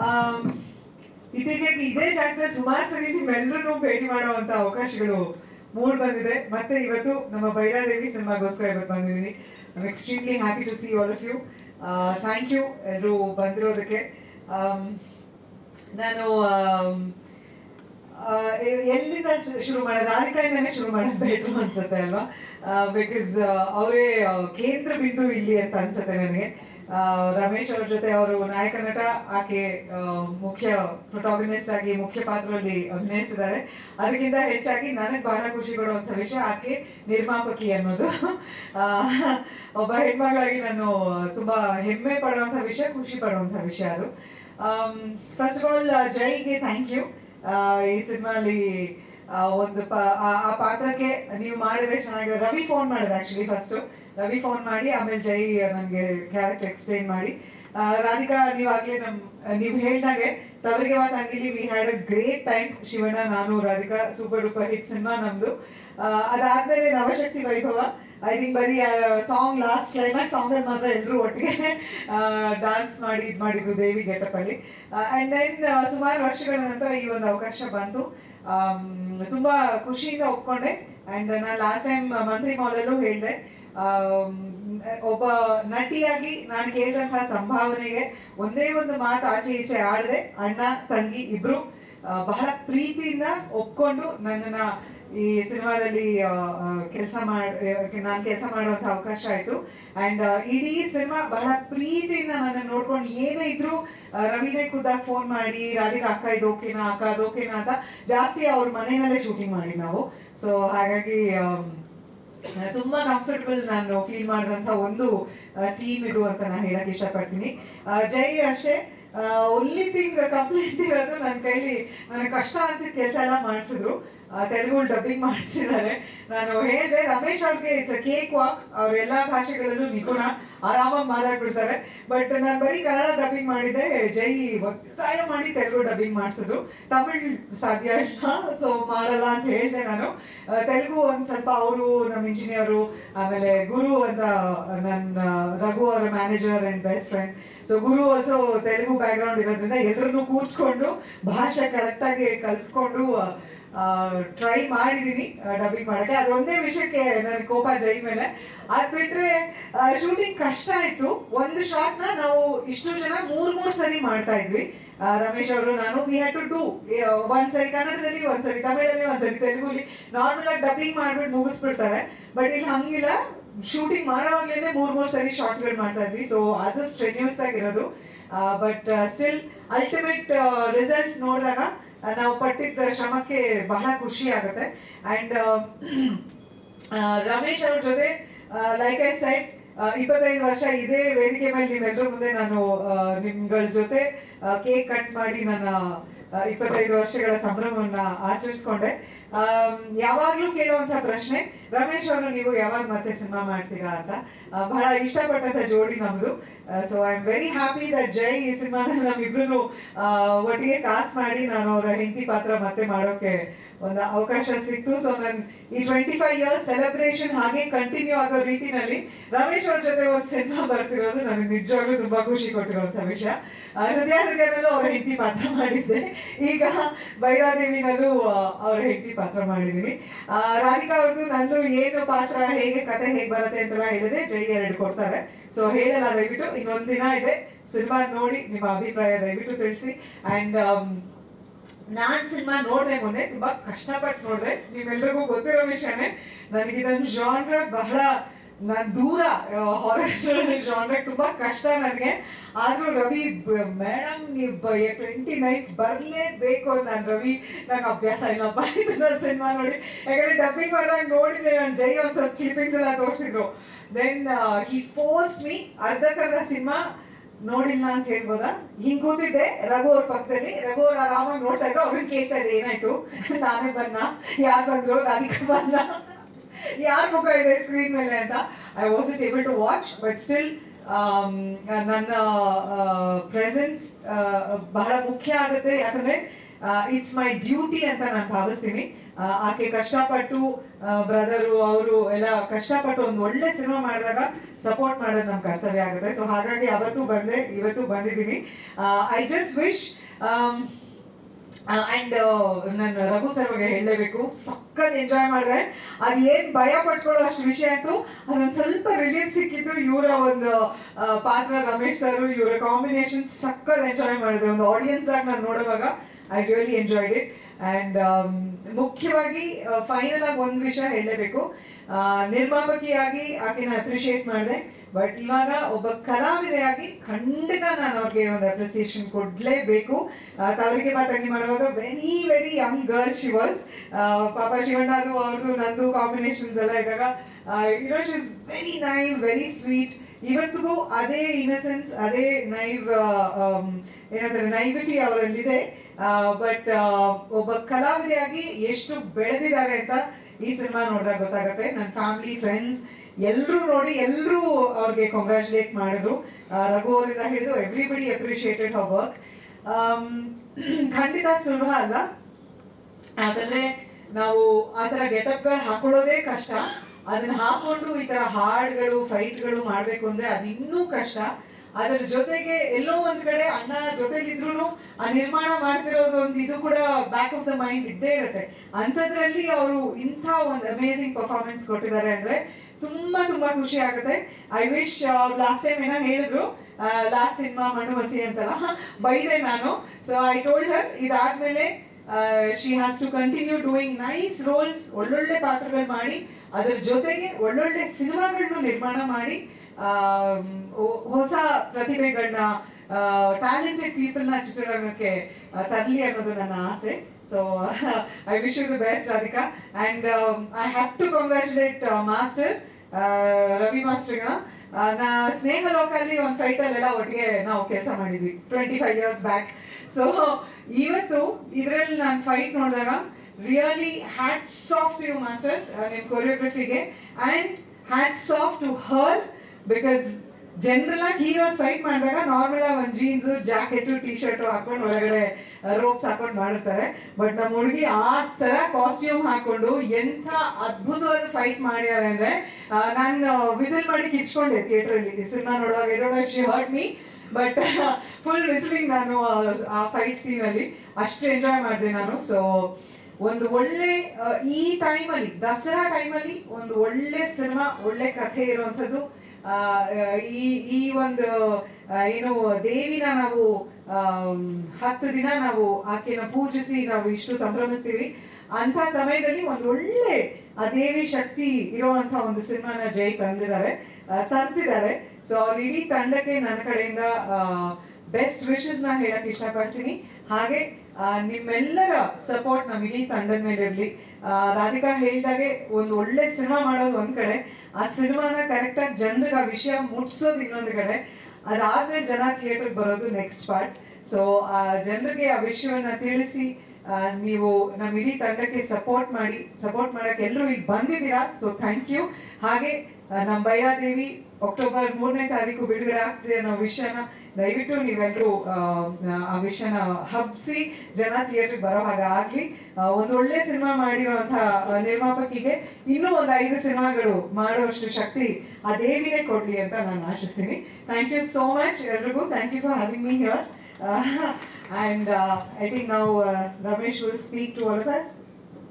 Am, ಇತ್ತೀಚೆಗೆ ಇದೇ ಜಾಗದಲ್ಲಿ ಸುಮಾರು ಸರಿ ನಿಮ್ಮೆಲ್ಲರೂ ಭೇಟಿ ಮಾಡುವಂತ ಅವಕಾಶಗಳು ಮೂಡ್ ಬಂದಿದೆ. ಮತ್ತೆ ಇವತ್ತು ನಮ್ಮ ಭೈರಾದೇವಿ ಸಿನಿಮಾಗೋಸ್ಕರ ಇವತ್ತು ಬಂದಿದ್ದೀನಿ. I'm extremely happy to see all of you thank you ಎಲ್ಲರೂ ಬಂದಿರೋದಕ್ಕೆ. ಆಮ್, ನಾನು ಆಮ್, ಆ, ಎಲ್ಲಿಂದ ಶುರು ಮಾಡೋದು? ರಾಧಿಕಾಯಿಂದನೇ ಶುರು ಮಾಡೋದು ಬೆಟ್ರು ಅನ್ಸುತ್ತೆ ಅಲ್ವಾ? ಬಿಕಾಸ್ ಅವರೇ ಕೇಂದ್ರ ಬಿಂದು ಇಲ್ಲಿ ಅಂತ ಅನ್ಸುತ್ತೆ ನನಗೆ. ರಮೇಶ್ ಅವ್ರ ಜೊತೆ ಅವರು ನಾಯಕ ನಟ, ಆಕೆ ಮುಖ್ಯ ಪ್ರೊಟಾಗನಿಸ್ಟ್ ಆಗಿ ಮುಖ್ಯ ಪಾತ್ರದಲ್ಲಿ ಅಭಿನಯಿಸಿದ್ದಾರೆ. ಅದಕ್ಕಿಂತ ಹೆಚ್ಚಾಗಿ ನನಗೆ ಬಹಳ ಖುಷಿ ಕೊಡುವಂಥ ವಿಷಯ ಆಕೆ ನಿರ್ಮಾಪಕಿ ಅನ್ನೋದು. ಒಬ್ಬ ಹೆಣ್ಮಗಳಾಗಿ ನಾನು ತುಂಬಾ ಹೆಮ್ಮೆ ಪಡುವಂಥ ವಿಷಯ, ಖುಷಿ ಪಡುವಂಥ ವಿಷಯ ಅದು. ಫಸ್ಟ್ ಆಫ್ ಆಲ್ ಜೈಗೆ ಥ್ಯಾಂಕ್ ಯು ಈ ಸಿನಿಮಾಲಿ ಒಂದು ಆ ಪಾತ್ರಕ್ಕೆ ನೀವು ಮಾಡಿದ್ರೆ ಚೆನ್ನಾಗಿದೆ ರವಿ ಫೋನ್ ಮಾಡಿದ್ರೆ ಆಕ್ಚುಲಿ ಫಸ್ಟ್ ರವಿ ಫೋನ್ ಮಾಡಿ, ಆಮೇಲೆ ಜೈ ನನಗೆ ಕ್ಯಾರೆಕ್ಟರ್ ಎಕ್ಸ್ಪ್ಲೈನ್ ಮಾಡಿ. ರಾಧಿಕಾ, ನೀವು ಆಗ್ಲೇ ನಮ್, ನೀವು ಹೇಳ್ದಾಗೆ ತವರಿಗೆ ಮಾತು ಹಂಗಿಲಿ we had a great time Shivanna, ನಾನು, Radhika super duper hit cinema ನಮ್ದು. ಅದಾದ್ಮೇಲೆ ನವಶಕ್ತಿ ವೈಭವ. ಐ ಥಿಂಕ್ ಬರೀ ಸಾಂಗ್ ಲಾಸ್ಟ್ ಕ್ಲೈಮ್ಯಾಕ್ಸ್ ಸಾಂಗ್ ಅಲ್ಲಿ ಮಾತ್ರ ಎಲ್ಲರೂ ಒಟ್ಟಿಗೆ ಡಾನ್ಸ್ ಮಾಡಿ, ಇದು ಮಾಡಿದ್ದು ದೇವಿ ಗೆಟಪ್ ಅಲ್ಲಿ ಅಂಡ್ ದೆನ್ ಸುಮಾರು ವರ್ಷಗಳ ನಂತರ ಈ ಒಂದು ಅವಕಾಶ ಬಂತು. ತುಂಬಾ ಖುಷಿಯಿಂದ ಒಪ್ಕೊಂಡೆ. ಅಂಡ್ ನಾನು ಲಾಸ್ಟ್ ಟೈಮ್ ಮಂತ್ರಿ ಮಾಲಲ್ಲೂ ಹೇಳಿದೆ. ಒಬ್ಬ ನಟಿಯಾಗಿ ನಾನು ಕೇಳಿದಂತಹ ಸಂಭಾವನೆಗೆ ಒಂದೇ ಒಂದು ಮಾತು ಆಚೆ ಈಚೆ ಆಡದೆ ಅಣ್ಣ, ತಂಗಿ ಇಬ್ರು ಬಹಳ ಪ್ರೀತಿಯಿಂದ ಒಪ್ಕೊಂಡು ನನ್ನನ್ನ ಈ ಸಿನಿಮಾದಲ್ಲಿ ಕೆಲಸ ಮಾಡಿ ನಾನು ಕೆಲಸ ಮಾಡುವಂತ ಅವಕಾಶ ಆಯ್ತು. ಅಂಡ್ ಇಡೀ ಸಿನಿಮಾ ಬಹಳ ಪ್ರೀತಿಯಿಂದ ನನ್ನ ನೋಡ್ಕೊಂಡು ಏನೇ ಇದ್ರು ರವಿನೇ ಖುದ್ದಾಗಿ ಫೋನ್ ಮಾಡಿ, ರಾಧಿಕಾ ಅಕ್ಕ ಇದು ಓಕೆನಾ, ಅಕ್ಕ ಓಕೆನಾ ಅಂತ ಜಾಸ್ತಿ ಅವ್ರ ಮನೆಯಲ್ಲೇ ಶೂಟಿಂಗ್ ಮಾಡಿ ನಾವು. ಸೊ ಹಾಗಾಗಿ ತುಂಬಾ ಕಂಫರ್ಟಬಲ್ ನಾನು ಫೀಲ್ ಮಾಡಿದಂತ ಒಂದು ಟೀಮ್ ಇದು ಅಂತ ನಾನು ಹೇಳಕ್ ಇಷ್ಟಪಡ್ತೀನಿ. ಜೈ ಅಷ್ಟೇ ಒನ್ಲಿ ಥಿಂಗ್ ಕಂಪ್ಲೇಂಟ್ ಇರೋದು ನನ್ನ ಕೈಲಿ, ನನಗೆ ಕಷ್ಟ ಅನ್ಸಿದ ಕೆಲಸ ಎಲ್ಲ ಮಾಡಿಸಿದ್ರು. ತೆಲುಗು ಡಬ್ಬಿಂಗ್ ಮಾಡಿಸಿದ್ದಾರೆ. ನಾನು ಹೇಳಿದೆ, ರಮೇಶ್ ಅವ್ರಿಗೆ ಇಟ್ಸ್ ಕೇಕ್ ವಾಕ್ ಅವ್ರ ಎಲ್ಲಾ ಭಾಷೆಗಳಲ್ಲೂ ನಿಪುಣ. ಆರಾಮಾಗಿ ಮಾತಾಡ್ಬಿಡ್ತಾರೆ. ಬಟ್ ನಾನು ಬರೀ ಕನ್ನಡ ಡಬ್ಬಿಂಗ್ ಮಾಡಿದೆ. ಜೈ ಒತ್ತಾಯ ಮಾಡಿ ತೆಲುಗು ಡಬ್ಬಿಂಗ್ ಮಾಡಿಸಿದ್ರು. ತಮಿಳ್ ಸಾಧ್ಯ ಇಲ್ಲ ಸೊ ಮಾಡಲ್ಲ ಅಂತ ಹೇಳಿದೆ ನಾನು. ತೆಲುಗು ಒಂದು ಸ್ವಲ್ಪ ಅವರು ನಮ್ಮ ಇಂಜಿನಿಯರು ಆಮೇಲೆ ಗುರು ಅಂತ ನನ್ನ ರಘು ಅವರ manager and best friend so Guru also Telugu background ಇರೋದ್ರಿಂದ ಎಲ್ಲರನ್ನು ಕೂರಿಸ್ಕೊಂಡು, ಭಾಷೆ ಕರೆಕ್ಟಾಗಿ ಕಲಿಸ್ಕೊಂಡು ಟ್ರೈ ಮಾಡಿದೀನಿ ಡಬ್ಬಿಂಗ್ ಮಾಡಕ್ಕೆ ಅದೊಂದೇ ವಿಷಯಕ್ಕೆ ನನ್ನ ಕೋಪ ಜೈ ಮೇಲೆ. ಅದ್ ಬಿಟ್ರೆ ಶೂಟಿಂಗ್ ಕಷ್ಟ ಆಯ್ತು. ಒಂದು ಶಾಟ್ನ ನಾವು ಇಷ್ಟು ಜನ ಮೂರ್ ಮೂರ್ ಸರಿ ಮಾಡ್ತಾ ಇದ್ವಿ. ರಮೇಶ್ ಅವರು, ನಾನು ವಿ ಹ್ಯಾಡ್ ಟು ಡೂ ಒಂದ್ಸರಿ ಕನ್ನಡದಲ್ಲಿ ಒಂದ್ಸರಿ ತಮಿಳಲ್ಲಿ ಒಂದ್ಸರಿ ತೆಲುಗುಲಿ ನಾರ್ಮಲ್ ಆಗಿ ಡಬ್ಬಿಂಗ್ ಮಾಡ್ಬಿಟ್ಟು ಮುಗಿಸ್ಬಿಡ್ತಾರೆ. ಬಟ್ ಇಲ್ಲಿ ಹಂಗಿಲ್ಲ. ಶೂಟಿಂಗ್ ಮಾಡೋವಾಗ್ಲೇನೆ ಮೂರ್ ಮೂರ್ ಸರಿ ಶಾರ್ಟ್ಗಳು ಮಾಡ್ತಾ ಇದ್ವಿ. ಸೊ ಅದು ಸ್ಟ್ರೆನ್ಯೂಸ್ ಆಗಿರೋದು. ಬಟ್ ಸ್ಟಿಲ್ ಅಲ್ಟಿಮೇಟ್ ರಿಸಲ್ಟ್ ನೋಡಿದಾಗ ನಾವು ಪಟ್ಟಿದ್ದ ಶ್ರಮಕ್ಕೆ ಬಹಳ ಖುಷಿ ಆಗುತ್ತೆ. ಅಂಡ್ ರಮೇಶ್ ಅವ್ರ ಜೊತೆ ಲೈಕ್ ಐ ಸೈಟ್ ಇಪ್ಪತ್ತೈದು ವರ್ಷ ಇದೇ ವೇದಿಕೆ ಮೇಲೆ ನಿಮ್ಮೆಲ್ಲರ ಮುಂದೆ ನಾನು ನಿಮ್ಗಳ ಜೊತೆ ಕೇಕ್ ಕಟ್ ಮಾಡಿ ನನ್ನ ಇಪ್ಪತ್ತೈದು ವರ್ಷಗಳ ಸಂಭ್ರಮವನ್ನ ಆಚರಿಸ್ಕೊಂಡೆ. ಯಾವಾಗ್ಲೂ ಕೇಳುವಂತ ಪ್ರಶ್ನೆ. ರಮೇಶ್ ಅವರು, ನೀವು ಯಾವಾಗ ಮತ್ತೆ ಸಿನಿಮಾ ಮಾಡ್ತೀರಾ ಅಂತ. ಬಹಳ ಇಷ್ಟಪಟ್ಟಂತ ಜೋಡಿ ನಮ್ದು. So I am very happy that Jai ಈ ಸಿನಿಮಾನ ನಮ್ಮಿಬ್ರು ಒಟ್ಟಿಗೆ ಕಾಸ್ ಮಾಡಿ ನಾನು ಅವರ ಹೆಂಡತಿ ಪಾತ್ರ ಮತ್ತೆ ಮಾಡೋಕೆ ಒಂದು ಅವಕಾಶ ಸಿಕ್ತು. ಸೊ ನನ್ ಈ ಟ್ವೆಂಟಿ ಫೈವ್ ಇಯರ್ಸ್ ಸೆಲೆಬ್ರೇಷನ್ ಹಾಗೆ ಕಂಟಿನ್ಯೂ ಆಗೋ ರೀತಿನಲ್ಲಿ ರಮೇಶ್ ಅವ್ರ ಜೊತೆ ಒಂದು ಸಿನಿಮಾ ಬರ್ತಿರೋದು ನನಗೆ ನಿಜವಾಗ್ಲೂ ತುಂಬಾ ಖುಷಿ ಕೊಟ್ಟಿರುವಂತ ವಿಷಯ. ಹೃದಯ ಹೃದಯ ಹೃದಯದಲ್ಲೂ ಅವ್ರ ಹೆಂಡತಿ ಪಾತ್ರ ಮಾಡಿದ್ದೆ. ಈಗ ಬೈರಾದೇವಿನಲ್ಲೂ ಅವ್ರ ಹೆಂಡತಿ ಪಾತ್ರ ಮಾಡಿದೀನಿ. ಆ, ರಾಧಿಕಾ ಅವ್ರದ್ದು ನಂದು ಏನು ಪಾತ್ರ ಹೇಗೆ ಕತೆ ಹೇಗೆ ಬರುತ್ತೆ ಅಂತ ಹೇಳಿದ್ರೆ ಜೈ ಎರಡು ಕೊಡ್ತಾರೆ. ಸೊ ಹೇಳಲ್ಲ ದಯವಿಟ್ಟು ಇನ್ನೊಂದು ದಿನ ಇದೆ. ಸಿನಿಮಾ ನೋಡಿ ನಿಮ್ಮ ಅಭಿಪ್ರಾಯ ದಯವಿಟ್ಟು ತಿಳಿಸಿ. ಅಂಡ್ ನಾನ್ ಸಿನಿಮಾ ನೋಡಿದೆ ಮೊನ್ನೆ ತುಂಬಾ ಕಷ್ಟಪಟ್ಟು ನೋಡಿದೆ. ನೀವೆಲ್ಲರಿಗೂ ಗೊತ್ತಿರೋ ವಿಷಯನೇ ನನಗೆ ಇದೊಂದು ಜಾನ್ರ ಬಹಳ ನಾನ್ ದೂರ ಹಾರರ್ ಜಾನ್ರ ತುಂಬಾ ಕಷ್ಟ ನನಗೆ. ಆದರೂ ರವಿ ಮೇಡಮ್ ನೀವು ಟ್ವೆಂಟಿ ನೈನ್ತ್ ಬರ್ಲೇಬೇಕು ನಾನು ರವಿ, ನಂಗೆ ಅಭ್ಯಾಸ ಇಲ್ಲಪ್ಪ. ಇದನ್ನ ಸಿನಿಮಾ ನೋಡಿ. ಯಾಕಂದ್ರೆ ಡಬ್ಬಿಂಗ್ ಮಾಡಿದಾಗ ನೋಡಿದ್ದೆ ನಾನು ಜೈ ಒಂದ್ಸತ್ ಸ್ವಲ್ಪ ಕ್ಲಿಪಿಂಗ್ಸ್ ಎಲ್ಲ ತೋರಿಸಿದ್ರು. ದೆನ್ ಹಿ ಫೋಸ್ಟ್ ಮೀ ಅರ್ಧಕ್ಕರ್ಧ ಸಿನಿಮಾ ನೋಡಿಲ್ಲ ಅಂತ ಹೇಳ್ಬೋದಾ? ಹಿಂಗ್ ಕೂತಿದ್ದೆ, ರಘು ಅವ್ರ ಪಕ್ಕದಲ್ಲಿ. ರಘು ಅವ್ರ ಆರಾಮಾಗಿ ನೋಡ್ತಾ ಇದ್ರು. ಅವ್ರನ್ನ ಕೇಳ್ತಾ ಇದ್ದೆ, ಏನಾಯ್ತು? ನಾನೇ ಬನ್ನ ಯಾರು ಬಂದ್ರು? ರಾಧಿಕಾ ಬನ್ನ ಯಾರ ಮುಖ ಇದೆ ಸ್ಕ್ರೀನ್ ಮೇಲೆ ಅಂತ? I was it able to watch but still ನನ್ನ ಪ್ರೆಸೆನ್ಸ್ ಬಹಳ ಮುಖ್ಯ ಆಗುತ್ತೆ. ಯಾಕಂದ್ರೆ ಇಟ್ಸ್ ಮೈ ಡ್ಯೂಟಿ ಅಂತ ನಾನು ಭಾವಿಸ್ತೀನಿ. ಆಕೆ ಕಷ್ಟಪಟ್ಟು ಬ್ರದರು ಅವರು ಎಲ್ಲ ಕಷ್ಟಪಟ್ಟು ಒಂದು ಒಳ್ಳೆ ಸಿನಿಮಾ ಮಾಡಿದಾಗ ಸಪೋರ್ಟ್ ಮಾಡೋದು ನಮ್ಮ ಕರ್ತವ್ಯ ಆಗುತ್ತೆ. ಸೊ ಹಾಗಾಗಿ ಅವತ್ತು ಬಂದೆ, ಇವತ್ತು ಬಂದಿದ್ದೀನಿ. ಐ ಜಸ್ಟ್ ವಿಶ್ ಅಂಡ್ ನಾನು ರಘು ಸರ್ ಬಗ್ಗೆ ಹೇಳಲೇಬೇಕು. ಸಖತ್ ಎಂಜಾಯ್ ಮಾಡಿದೆ. ಅದು ಏನ್ ಭಯ ಪಟ್ಕೊಳ್ಳೋ ಅಷ್ಟು ವಿಷಯ ಆಯ್ತು ಅದೊಂದು ಸ್ವಲ್ಪ ರಿಲೀಫ್ ಸಿಕ್ಕಿದ್ದು ಇವರ ಒಂದು ಪಾತ್ರ ರಮೇಶ್ ಸರ್ ಇವರ ಕಾಂಬಿನೇಷನ್ ಸಖತ್ ಎಂಜಾಯ್ ಮಾಡಿದೆ. ಒಂದು ಆಡಿಯನ್ಸ್ ಆಗಿ ನಾನು ನೋಡುವಾಗ I really enjoyed it and ಮುಖ್ಯವಾಗಿ ಫೈನಲ್ ಆಗಿ ಒಂದು ವಿಷಯ ಹೇಳಲೇಬೇಕು. ನಿರ್ಮಾಪಕಿಯಾಗಿ ಆಕೆನ ಅಪ್ರಿಷಿಯೇಟ್ ಮಾಡಿದೆ. ಬಟ್ ಇವಾಗ ಒಬ್ಬ ಕಲಾವಿದೆಯಾಗಿ ಖಂಡಿತ ನಾನು ಅವ್ರಿಗೆ ಒಂದು ಅಪ್ರಿಸಿಯೇಷನ್ ಕೊಡಲೇಬೇಕು. ತವರಿಗೆ ಮಾತಂಗಿ ಮಾಡುವಾಗ very very young girl she was ಪಾಪ ಶಿವಣ್ಣದು, ಅವ್ರದ್ದು, ನಂದು ಕಾಂಬಿನೇಷನ್ಸ್ ಎಲ್ಲ ಇದ್ದಾಗ you know is very naive very sweet ಇವತ್ತಿಗೂ ಅದೇ ಇನ್ನಸೆನ್ಸ್ ಅದೇ ನೈವ್ ಏನಂತಾರೆ ನೈವಿಟಿ ಅವರಲ್ಲಿದೆ. ಬಟ್ ಒಬ್ಬ ಕಲಾವಿದೆಯಾಗಿ ಎಷ್ಟು ಬೆಳೆದಿದ್ದಾರೆ ಅಂತ ಈ ಸಿನಿಮಾ ನೋಡಿದಾಗ ಗೊತ್ತಾಗುತ್ತೆ. ನನ್ನ ಫ್ಯಾಮಿಲಿ ಫ್ರೆಂಡ್ಸ್ ಎಲ್ಲರೂ ನೋಡಿ, ಎಲ್ಲರೂ ಅವ್ರಿಗೆ ಕಂಗ್ರ್ಯಾಚುಲೇಟ್ ಮಾಡಿದ್ರು. ರಘು ಅವರಿಂದ ಹಿಡಿದು ಎವ್ರಿಬಡಿ ಅಪ್ರಿಷಿಯೇಟೆಡ್ ಹರ್ ವರ್ಕ್ ಖಂಡಿತ ಸುಲಭ ಅಲ್ಲ. ಯಾಕಂದ್ರೆ ನಾವು ಆ ಥರ ಗೆಟಪ್ಗಳು ಹಾಕೊಳ್ಳೋದೇ ಕಷ್ಟ. ಅದನ್ನ ಹಾಕೊಂಡು ಈ ತರ ಹಾಡ್ಗಳು ಫೈಟ್ಗಳು ಮಾಡ್ಬೇಕು ಅಂದ್ರೆ ಅದಿನ್ನೂ ಕಷ್ಟ. ಅದ್ರ ಜೊತೆಗೆ ಎಲ್ಲೋ ಒಂದ್ ಕಡೆ ಅಣ್ಣ ಜೊತೆಲಿದ್ರು ಆ ನಿರ್ಮಾಣ ಮಾಡ್ತಿರೋದು ಒಂದು ಇದು ಕೂಡ ಬ್ಯಾಕ್ ಆಫ್ ದ ಮೈಂಡ್ ಇದ್ದೇ ಇರುತ್ತೆ. ಅಂಥದ್ರಲ್ಲಿ ಅವರು ಇಂಥ ಒಂದು ಅಮೇಸಿಂಗ್ ಪರ್ಫಾರ್ಮೆನ್ಸ್ ಕೊಟ್ಟಿದ್ದಾರೆ ಅಂದ್ರೆ ತುಂಬಾ ತುಂಬಾ ಖುಷಿ ಆಗುತ್ತೆ. ಐ ವಿಶ್ ಲಾಸ್ಟ್ ಟೈಮ್ ಏನೋ ಹೇಳಿದ್ರು ಲಾಸ್ಟ್ ಸಿನಿಮಾ ಮಣ್ಣು ಮಸಿ ಅಂತಲ್ಲ. ಬೈದೆ ನಾನು ಸೊ ಐ ಟೋಲ್ಡ್ ಹರ್ ಇದಾದ್ಮೇಲೆ she has to continue doing nice roles ಒಳ್ಳೊಳ್ಳೆ ಪಾತ್ರಗಳು ಮಾಡಿ, ಅದರ ಜೊತೆಗೆ ಒಳ್ಳೊಳ್ಳೆ ಸಿನಿಮಾಗಳನ್ನು ನಿರ್ಮಾಣ ಮಾಡಿ ಹೊಸ ಪ್ರತಿಭೆಗಳನ್ನ ಟ್ಯಾಲೆಂಟೆಡ್ ಪೀಪಲ್ನ ಚಿತ್ರರಂಗಕ್ಕೆ ತರ್ಲಿ ಅನ್ನೋದು ನನ್ನ ಆಸೆ. So I wish you the best Radhika and I have to congratulate master Ravi ಮಾಸ್ಟರ್ನ ನಾ ಸ್ನೇಹ ಲೋಕಲ್ಲಿ ಒಂದು ಫೈಟಲ್ಲೆಲ್ಲ ಒಟ್ಟಿಗೆ ನಾವು ಕೆಲಸ ಮಾಡಿದ್ವಿ twenty five years back so ಇವತ್ತು ಇದರಲ್ಲಿ ನಾನು ಫೈಟ್ ನೋಡಿದಾಗ ರಿಯಲಿ ಹ್ಯಾಟ್ ಸಾಫ್ಟ್ ಯು ಮಾಸ್ಟರ್ ನಿಮ್ಮ ಕೊರಿಯೋಗ್ರಫಿಗೆ ಆ್ಯಂಡ್ ಹ್ಯಾಟ್ ಸಾಫ್ಟ್ ಟು ಹರ್ ಬಿಕಾಸ್ ಜನರಲ್ ಆಗಿ ಹೀರೋಸ್ ಫೈಟ್ ಮಾಡಿದಾಗ ನಾರ್ಮಲ್ ಆಗಿ ಒಂದು ಜೀನ್ಸ್ ಜಾಕೆಟ್ ಟಿ ಶರ್ಟ್ ಹಾಕೊಂಡು ಒಳಗಡೆ ರೋಪ್ಸ್ ಹಾಕೊಂಡು ಮಾಡಿರ್ತಾರೆ ಬಟ್ ನಮ್ಮ ಹುಡುಗಿ ಆ ತರ ಕಾಸ್ಟ್ಯೂಮ್ ಹಾಕೊಂಡು ಎಂಥ ಅದ್ಭುತವಾದ ಫೈಟ್ ಮಾಡಿದ್ದಾರೆ ಅಂದ್ರೆ ನಾನು ವಿಸಿಲ್ ಮಾಡಿ ಕಿಚ್ಕೊಂಡೆ ಥಿಯೇಟರ್ ಅಲ್ಲಿ. ಸಿನಿಮಾ ನೋಡುವಾಗ I she hurt me but full whistling ನಾನು, ಆ- ಫೈಟ್ ಸೀನ್ ಅಲ್ಲಿ. ಅಷ್ಟು ಎಂಜಾಯ್ ಮಾಡಿದೆ ನಾನು. ಸೊ ಒಂದು ಒಳ್ಳೆ ಈ ಟೈಮಲ್ಲಿ ದಸರಾ ಟೈಮಲ್ಲಿ ಒಂದು ಒಳ್ಳೆ ಸಿನಿಮಾ, ಒಳ್ಳೆ ಕಥೆ ಇರುವಂಥದ್ದು. ಈ ಈ ಒಂದು ಏನು ದೇವಿನ ನಾವು ಹತ್ತು ದಿನ ನಾವು ಆಕೆನ ಪೂಜಿಸಿ ನಾವು ಇಷ್ಟು ಸಂಭ್ರಮಿಸ್ತೀವಿ. ಅಂತ ಸಮಯದಲ್ಲಿ ಒಂದು ಒಳ್ಳೆ ಆ ದೇವಿ ಶಕ್ತಿ ಇರುವಂತ ಒಂದು ಸಿನಿಮಾನ ಜೈ ತಂದಿದ್ದಾರೆ ತರ್ತಿದ್ದಾರೆ ಸೊ ಅವ್ರ ಇಡೀ ತಂಡಕ್ಕೆ ನನ್ನ ಕಡೆಯಿಂದ ಬೆಸ್ಟ್ ವಿಶಸ್ನ ಹೇಳಕ್ ಇಷ್ಟಪಡ್ತೀನಿ. ಹಾಗೆ ನಿಮ್ಮೆಲ್ಲರ ಸಪೋರ್ಟ್ ನಮ್ಮ ಇಡೀ ತಂಡದ ಮೇಲೆ ಇರಲಿ. ರಾಧಿಕಾ ಹೇಳ್ದಾಗೆ ಒಂದು ಒಳ್ಳೆ ಸಿನಿಮಾ ಮಾಡೋದು ಒಂದ್ ಕಡೆ. ಆ ಸಿನಿಮಾನ ಕರೆಕ್ಟಾಗಿ ಜನರಿಗೆ ಆ ವಿಷಯ ಮುಟ್ಸೋದು ಇನ್ನೊಂದು ಕಡೆ. ಅದಾದ್ಮೇಲೆ ಜನ ಥಿಯೇಟರ್ ಬರೋದು ನೆಕ್ಸ್ಟ್ ಪಾರ್ಟ್ ಸೊ ಆ, ಜನರಿಗೆ ಆ ವಿಷಯವನ್ನ ತಿಳಿಸಿ ನೀವು ನಮ್ಮ ಇಡೀ ತಂಡಕ್ಕೆ ಸಪೋರ್ಟ್ ಮಾಡಿ ಸಪೋರ್ಟ್ ಮಾಡಕ್ಕೆ ಎಲ್ಲರೂ ಇಲ್ಲಿ ಬಂದಿದ್ದೀರಾ? ಸೊ ಥ್ಯಾಂಕ್ ಯು ಹಾಗೆ ನಮ್ಮ ಬೈರಾದೇವಿ ಅಕ್ಟೋಬರ್ ಮೂರನೇ ತಾರೀಕು ಬಿಡುಗಡೆ ಆಗ್ತಿದೆ ಅನ್ನೋ ವಿಷಯನ ದಯವಿಟ್ಟು ನೀವೆಲ್ಲರೂ ಆ ವಿಷಯನ ಹಬ್ಬಿಸಿ ಜನ ಥಿಯೇಟರ್ಗೆ ಬರೋ ಹಾಗೆ ಆಗ್ಲಿ. ಒಂದೊಳ್ಳೆ ಸಿನಿಮಾ ಮಾಡಿರುವಂತಹ ನಿರ್ಮಾಪಕಿಗೆ ಇನ್ನೂ ಒಂದು ಐದು ಸಿನಿಮಾಗಳು ಮಾಡುವಷ್ಟು ಶಕ್ತಿ ಆ ದೇವಿನೇ ಕೊಡ್ಲಿ ಅಂತ ನಾನು ಆಶಿಸ್ತೀನಿ. ಥ್ಯಾಂಕ್ ಯು ಸೋ ಮಚ್ ಎಲ್ರಿಗೂ. Thank you for having me here and I think ನಾವು Ramesh will speak to all of.